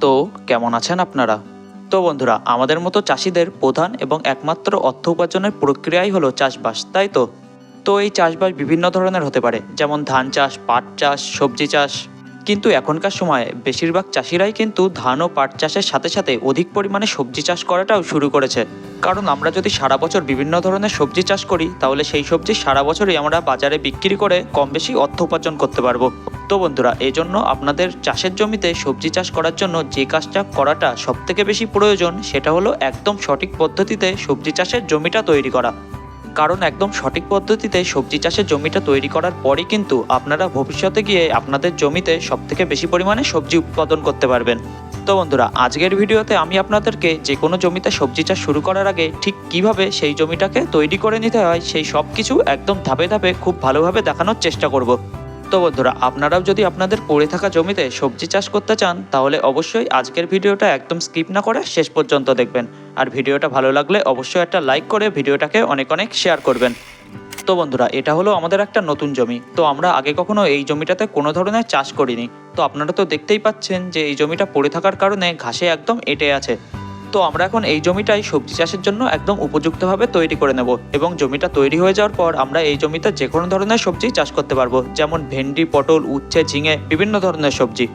তো কেমন আছেন আপনারা? তো বন্ধুরা, আমাদের মতো চাষিদের প্রধান এবং একমাত্র অর্থ উপার্জনের প্রক্রিয়াই হলো চাষবাস, তাই তো? তো এই চাষবাস বিভিন্ন ধরনের হতে পারে, যেমন ধান চাষ, পাট চাষ, সবজি চাষ। কিন্তু এখনকার সময়ে বেশিরভাগ চাষিরাই কিন্তু ধান ও পাট চাষের সাথে সাথে অধিক পরিমাণে সবজি চাষ করাটাও শুরু করেছে। কারণ আমরা যদি সারা বছর বিভিন্ন ধরনের সবজি চাষ করি, তাহলে সেই সবজি সারা বছরই আমরা বাজারে বিক্রি করে কম বেশি অর্থ উপার্জন করতে পারব। তো বন্ধুরা এই জন্য আপনাদের চাষের জমিতে সবজি চাষ করার জন্য যে কাজটা করাটা সব থেকে বেশি প্রয়োজন, সেটা হলো একদম সঠিক পদ্ধতিতে সবজি চাষের জমিটা তৈরি করা। কারণ একদম সঠিক পদ্ধতিতে সবজি চাষের জমিটা তৈরি করার পরই কিন্তু আপনারা ভবিষ্যতে গিয়ে আপনাদের জমিতে সব থেকে বেশি পরিমাণে সবজি উৎপাদন করতে পারবেন। তো বন্ধুরা, আজকের ভিডিওতে আমি আপনাদেরকে যে কোনো জমিতে সবজি চাষ শুরু করার আগে ঠিক কীভাবে সেই জমিটাকে তৈরি করে নিতে হয়, সেই সব কিছু একদম ধাপে ধাপে খুব ভালোভাবে দেখানোর চেষ্টা করব। তো বন্ধুরা আপনারাও যদি আপনাদের পড়ে থাকা জমিতে সবজি চাষ করতে চান, তাহলে অবশ্যই আজকের ভিডিওটা একদম স্কিপ না করে শেষ পর্যন্ত দেখবেন। আর ভিডিওটা ভালো লাগলে অবশ্যই একটা লাইক করে ভিডিওটাকে অনেক অনেক শেয়ার করবেন। তো বন্ধুরা, এটা হলো আমাদের একটা নতুন জমি। তো আমরা আগে কখনো এই জমিটাতে কোনো ধরনের চাষ করিনি। তো আপনারা তো দেখতেই পাচ্ছেন যে এই জমিটা পড়ে থাকার কারণে ঘাসে একদম এঁটে আছে। তো আমরা এখন এই জমিটাই সবজি চাষের জন্য একদম উপযুক্তভাবে তৈরি করে নেব এবং জমিটা তৈরি হয়ে যাওয়ার পর আমরা এই জমিতে যে কোনো ধরনের সবজি চাষ করতে পারব, যেমন ভেন্ডি, পটল, উচ্ছে, ঝিঙে, বিভিন্ন ধরনের সবজি।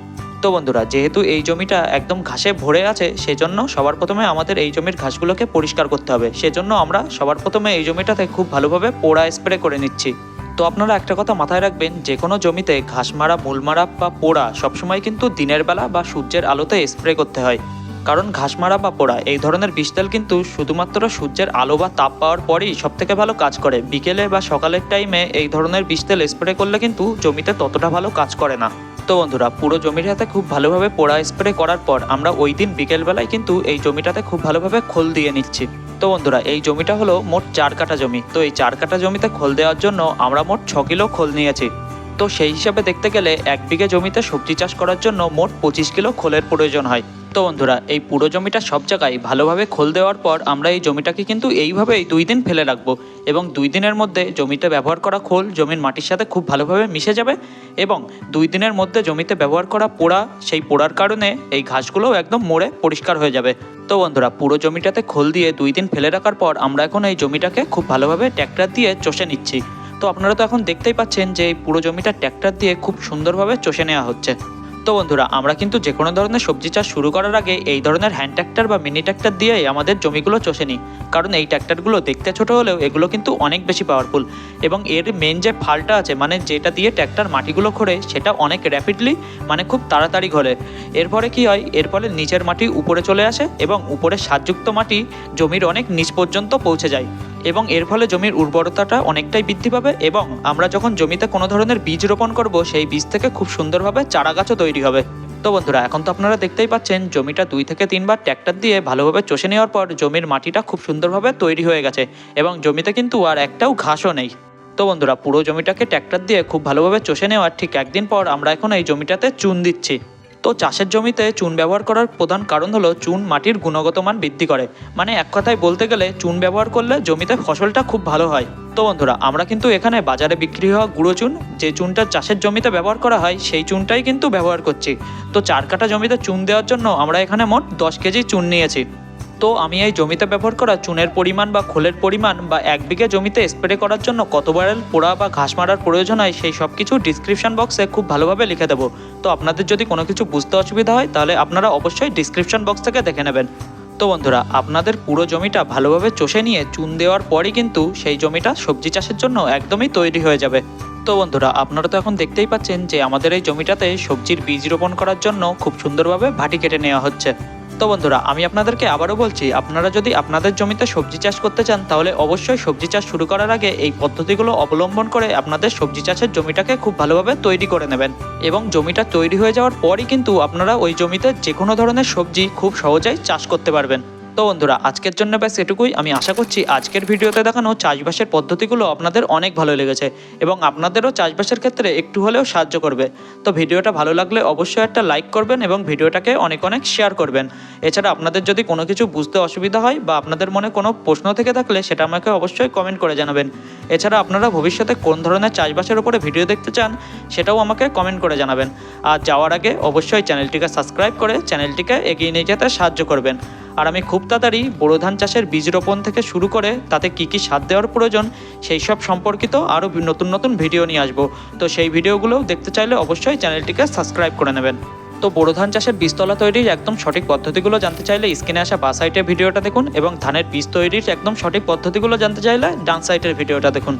তো বন্ধুরা, যেহেতু এই জমিটা একদম ঘাসে ভরে আছে, সেজন্য সবার প্রথমে আমাদের এই জমির ঘাসগুলোকে পরিষ্কার করতে হবে। সেজন্য আমরা সবার প্রথমে এই জমিটাতে খুব ভালোভাবে পোড়া স্প্রে করে নিচ্ছি। তো আপনারা একটা কথা মাথায় রাখবেন, যে কোনো জমিতে ঘাস মারা মূল মারা বা পোড়া সবসময় কিন্তু দিনের বেলা বা সূর্যের আলোতে স্প্রে করতে হয়। কারণ ঘাস মারা বা পোড়া, এই ধরনের বিষতেল কিন্তু শুধুমাত্র সূর্যের আলো বা তাপ পাওয়ার পরেই সব থেকে ভালো কাজ করে। বিকেলে বা সকালের টাইমে এই ধরনের বিষতেল স্প্রে করলে কিন্তু জমিতে ততটা ভালো কাজ করে না। তো বন্ধুরা, পুরো জমিটাতে খুব ভালোভাবে পোড়া স্প্রে করার পর আমরা ওই দিন বিকেলবেলায় কিন্তু এই জমিটাতে খুব ভালোভাবে খোল দিয়ে নিচ্ছি। তো বন্ধুরা, এই জমিটা হলো মোট চার কাঠা জমি। তো এই চার কাঠা জমিতে খোল দেওয়ার জন্য আমরা মোট ছ কিলো খোল নিয়েছি। তো সেই হিসাবে দেখতে গেলে এক বিঘে জমিতে সবজি চাষ করার জন্য মোট পঁচিশ কিলো খোলের প্রয়োজন হয়। তো বন্ধুরা, এই পুরো জমিটা সব জায়গায় ভালোভাবে খোল দেওয়ার পর আমরা এই জমিটাকে কিন্তু এইভাবেই দুই দিন ফেলে রাখব এবং দুই দিনের মধ্যে জমিতে ব্যবহার করা খোল জমির মাটির সাথে খুব ভালোভাবে মিশে যাবে এবং দুই দিনের মধ্যে জমিতে ব্যবহার করা পোড়া, সেই পোড়ার কারণে এই ঘাসগুলোও একদম মরে পরিষ্কার হয়ে যাবে। তো বন্ধুরা, পুরো জমিটাতে খোল দিয়ে দুই দিন ফেলে রাখার পর আমরা এখন এই জমিটাকে খুব ভালোভাবে ট্র্যাক্টর দিয়ে চষে নিচ্ছি। তো আপনারা তো এখন দেখতেই পাচ্ছেন যে এই পুরো জমিটা ট্র্যাক্টর দিয়ে খুব সুন্দরভাবে চষে নেওয়া হচ্ছে। তো বন্ধুরা, আমরা কিন্তু যে কোনো ধরনের সবজি চাষ শুরু করার আগে এই ধরনের হ্যান্ড ট্র্যাক্টর বা মিনি ট্র্যাক্টর দিয়েই আমাদের জমিগুলো চষে নিই। কারণ এই ট্র্যাক্টরগুলো দেখতে ছোট হলেও এগুলো কিন্তু অনেক বেশি পাওয়ারফুল এবং এর মেন যে ফালটা আছে মানে যেটা দিয়ে ট্র্যাক্টর মাটিগুলো খোঁড়ে, সেটা অনেক র্যাপিডলি মানে খুব তাড়াতাড়ি ঘোরে। এরপরে কী হয়? এর ফলে নিচের মাটি উপরে চলে আসে এবং উপরে সারযুক্ত মাটি জমির অনেক নিচ পর্যন্ত পৌঁছে যায়। এবং এর ফলে জমির উর্বরতাটা অনেকটাই বৃদ্ধি পাবে এবং আমরা যখন জমিতে কোনো ধরনের বীজ রোপণ করব, সেই বীজ থেকে খুব সুন্দরভাবে চারা গাছও তৈরি হবে। তো বন্ধুরা, এখন তো আপনারা দেখতেই পাচ্ছেন, জমিটা দুই থেকে তিনবার ট্র্যাক্টর দিয়ে ভালোভাবে চষে নেওয়ার পর জমির মাটিটা খুব সুন্দরভাবে তৈরি হয়ে গেছে এবং জমিতে কিন্তু আর একটাও ঘাসও নেই। তো বন্ধুরা, পুরো জমিটাকে ট্র্যাক্টর দিয়ে খুব ভালোভাবে চষে নেওয়ার ঠিক একদিন পর আমরা এখন এই জমিটাতে চুন দিচ্ছি। তো চাষের জমিতে চুন ব্যবহার করার প্রধান কারণ হলো চুন মাটির গুণগত মান বৃদ্ধি করে। মানে এক কথায় বলতে গেলে চুন ব্যবহার করলে জমিতে ফসলটা খুব ভালো হয়। তো বন্ধুরা, আমরা কিন্তু এখানে বাজারে বিক্রি হওয়া গুঁড়ো চুন, যে চুনটা চাষের জমিতে ব্যবহার করা হয়, সেই চুনটাই কিন্তু ব্যবহার করছি। তো চার কাঠা জমিতে চুন দেওয়ার জন্য আমরা এখানে মোট দশ কেজি চুন নিয়েছি। তো আমি এই জমিতে ব্যবহার করা চুনের পরিমাণ বা খোলের পরিমাণ বা এক বিঘে জমিতে স্প্রে করার জন্য কত ব্যারেল পোড়া বা ঘাস মারার প্রয়োজন হয় সেই সব কিছু ডিসক্রিপশন বক্সে খুব ভালোভাবে লিখে দেবো। তো আপনাদের যদি কোনো কিছু বুঝতে অসুবিধা হয় তাহলে আপনারা অবশ্যই ডিসক্রিপশন বক্স থেকে দেখে নেবেন। তো বন্ধুরা, আপনাদের পুরো জমিটা ভালোভাবে চষে নিয়ে চুন দেওয়ার পরই কিন্তু সেই জমিটা সবজি চাষের জন্য একদমই তৈরি হয়ে যাবে। তো বন্ধুরা, আপনারা তো এখন দেখতেই পাচ্ছেন যে আমাদের এই জমিটাতে সবজির বীজ রোপণ করার জন্য খুব সুন্দরভাবে ভাটি কেটে নেওয়া হচ্ছে। তো বন্ধুরা, আমি আপনাদেরকে আবারও বলছি, আপনারা যদি আপনাদের জমিতে সবজি চাষ করতে চান, তাহলে অবশ্যই সবজি চাষ শুরু করার আগে এই পদ্ধতিগুলো অবলম্বন করে আপনাদের সবজি চাষের জমিটাকে খুব ভালোভাবে তৈরি করে নেবেন। এবং জমিটা তৈরি হয়ে যাওয়ার পরই কিন্তু আপনারা ওই জমিতে যে কোনো ধরনের সবজি খুব সহজেই চাষ করতে পারবেন। তো বন্ধুরা, আজকের জন্য ব্যাস এটুকুই। আমি আশা করছি আজকের ভিডিওতে দেখানো চাষবাসের পদ্ধতিগুলো আপনাদের অনেক ভালো লেগেছে এবং আপনাদেরও চাষবাসের ক্ষেত্রে একটু হলেও সাহায্য করবে। তো ভিডিওটা ভালো লাগলে অবশ্যই একটা লাইক করবেন এবং ভিডিওটাকে অনেক অনেক শেয়ার করবেন। এছাড়া আপনাদের যদি কোনো কিছু বুঝতে অসুবিধা হয় বা আপনাদের মনে কোনো প্রশ্ন থেকে থাকলে সেটা আমাকে অবশ্যই কমেন্ট করে জানাবেন। এছাড়া আপনারা ভবিষ্যতে কোন ধরনের চাষবাসের উপরে ভিডিও দেখতে চান সেটাও আমাকে কমেন্ট করে জানাবেন। আর যাওয়ার আগে অবশ্যই চ্যানেলটিকে সাবস্ক্রাইব করে চ্যানেলটিকে এগিয়ে নিয়ে যেতে সাহায্য করবেন। আর আমি খুব তাড়াতাড়ি বোরো ধান চাষের বীজ রোপণ থেকে শুরু করে তাতে কি কি সার দেওয়ার প্রয়োজন সেই সব সম্পর্কিত আরও নতুন নতুন ভিডিও নিয়ে আসব। তো সেই ভিডিওগুলোও দেখতে চাইলে অবশ্যই চ্যানেলটিকে সাবস্ক্রাইব করে নেবেন। তো বোরো ধান চাষের বীজতলা তৈরির একদম সঠিক পদ্ধতিগুলো জানতে চাইলে স্ক্রিনে আসা বা সাইটের ভিডিওটা দেখুন এবং ধানের বীজ তৈরির একদম সঠিক পদ্ধতিগুলো জানতে চাইলে ডান সাইটের ভিডিওটা দেখুন।